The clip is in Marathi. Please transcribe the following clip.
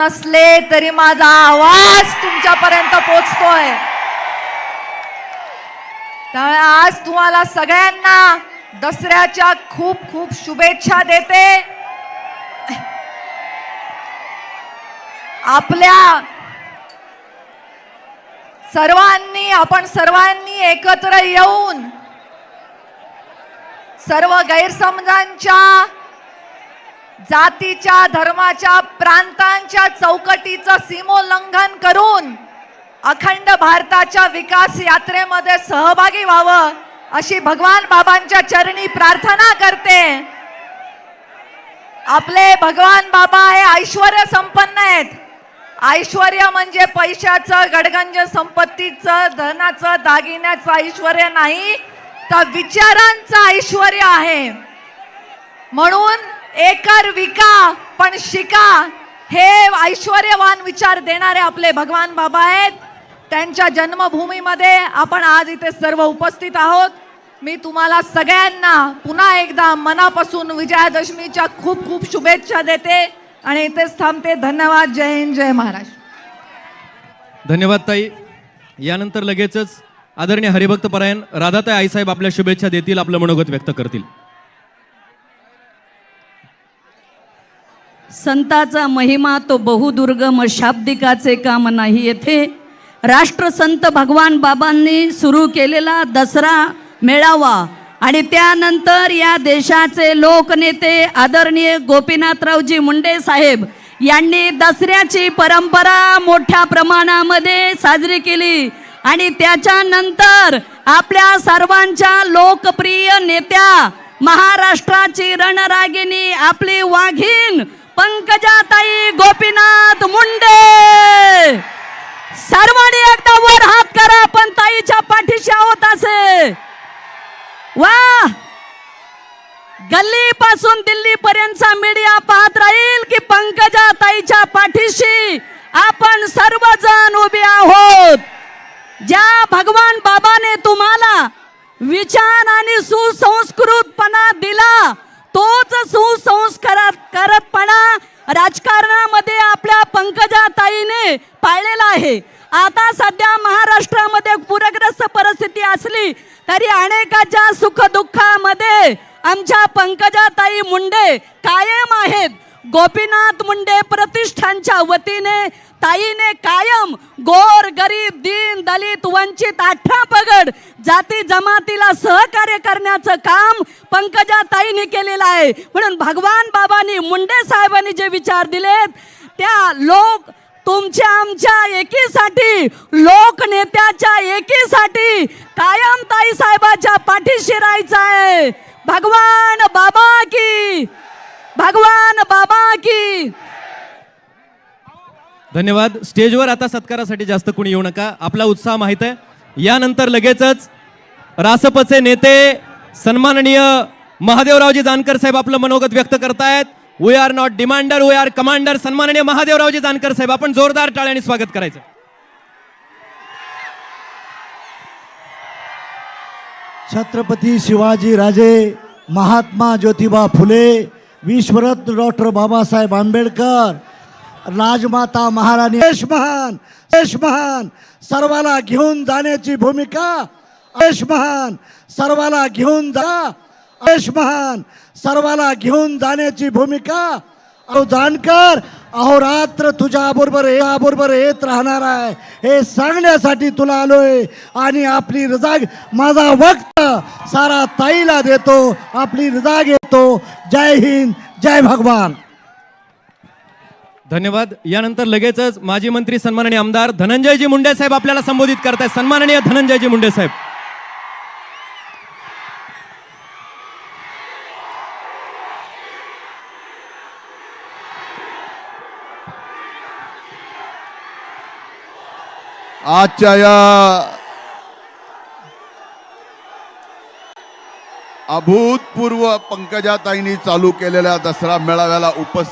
नसले तरी माझा आवाज तुमच्यापर्यंत पोचतोय. त्यामुळे आज तुम्हाला सगळ्यांना दसऱ्याच्या खूप खूप शुभेच्छा देते. आपल्या सर्वांनी आपण सर्वांनी एकत्र येऊन सर्व गैरसमजांच्या जातीच्या धर्माच्या प्रांतांच्या चौकटीचं सीमोल्लंघन करून अखंड भारताच्या विकास यात्रेमध्ये सहभागी व्हावं अशी भगवान बाबांच्या चरणी प्रार्थना करते. आपले भगवान बाबा हे ऐश्वर संपन्न आहेत. ऐश्वर म्हणजे पैशाचं गडगंज संपत्तीचं धनाचं दागिन्याचं ऐश्वर नाही तर विचारांचं ऐश्वर आहे. म्हणून एकर विका पण शिका. हे ऐश्वर्यवान विचार देणारे आपले भगवान बाबा आहेत. त्यांच्या जन्मभूमीमध्ये आपण आज इथे सर्व उपस्थित आहोत. मी तुम्हाला सगळ्यांना पुन्हा एकदा मनापासून विजयादशमीच्या खूप खूप शुभेच्छा देते. आणि इथेच थांबते. धन्यवाद. जय हिंद जय महाराष्ट्र. धन्यवाद ताई. यानंतर लगेचच आदरणीय हरिभक्त परायण राधाताई आईसाहेब आपल्या शुभेच्छा देतील आपलं मनोगत व्यक्त करतील. संताचा महिमा तो बहुदुर्गम शाब्दिकाचे काम नाही येथे. राष्ट्रसंत भगवान बाबांनी सुरू केलेला दसरा मेळावा आणि त्यानंतर या देशाचे लोकनेते आदरणीय गोपीनाथरावजी मुंडे साहेब यांनी दसऱ्याची परंपरा मोठ्या प्रमाणामध्ये साजरी केली आणि त्याच्यानंतर आपल्या सर्वांच्या लोकप्रिय नेत्या महाराष्ट्राची रणरागिणी आपली वाघीण पंकजाताई गोपीनाथ मुंडे. सर्वांनी एकदा वर हात करा पण ताईच्या पाठीशी आहोत असे. वा! गल्ली पासून दिल्ली पर्यंतचा मीडिया पाहत राहील की पंकजा ताईच्या पाठीशी आपण सर्वजण उभे आहोत. ज्या भगवान बाबाने तुम्हाला विचार आणि सुसंस्कृतपणा दिला तोच सुसंस्कारात करतपणा राजकारणामध्ये आपल्या पंकजा ताईने पाळलेला आहे. आता सध्या महाराष्ट्रामध्ये पूरग्रस्त परिस्थिती असली तरी अनेकाच्या सुख दुःखामध्ये आमच्या पंकजाताई मुंडे कायम आहेत. गोपीनाथ मुंडे प्रतिष्ठानच्या वतीने ताईने कायम गोर गरीब दीन दलित वंचित अठरा पगड जाती जमातीला सहकार्य करण्याचं काम पंकजा ताईने केलेलं आहे. म्हणून भगवान बाबांनी मुंडे साहेबांनी जे विचार दिलेत त्या लोक तुमच्या आमच्या एकीसाठी लोकनेत्याच्या एकीसाठी कायम ताई साहेबाच्या पाठीशी राहायचं आहे. भगवान बाबा की भगवान बाबा की. धन्यवाद. स्टेजवर आता सत्कारासाठी जास्त कोणी येऊ नका. आपला उत्साह माहीत आहे. यानंतर लगेचच रासपचे नेते सन्माननीय महादेवरावजी जानकर साहेब आपलं मनोगत व्यक्त करतायत. We are not demander we are commander सन्माननीय महादेवरावजी जानकर साहेब आपण जोरदार टाळ्याने स्वागत करायचं. छत्रपती शिवाजी राजे महात्मा ज्योतिबा फुले विश्वरत्न डॉक्टर बाबासाहेब आंबेडकर राजमाता महाराणी देश महान देश महान सर्वाला घेऊन जाण्याची भूमिका. देश महान सर्वाला घेऊन जा. देश महान सर्वाला घेऊन जाण्याची भूमिका. अहो जानकर अहोरात्र तुझ्या बरोबर या बरोबर येत राहणार आहे. हे सांगण्यासाठी तुला आलोय. आणि आपली रजा माझा वक्त सारा ताईला देतो. आपली रजा घेतो. जय हिंद जय भगवान. धन्यवाद. यानंतर लगेचच माजी मंत्री सन्माननीय आमदार धनंजयजी मुंडे साहेब आपल्याला संबोधित करतायत. सन्माननीय धनंजयजी मुंडे साहेब. आजच्या या अभूतपूर्व पंकजाताईंनी चालू केलेल्या दसरा मेळाव्याला उपस्थित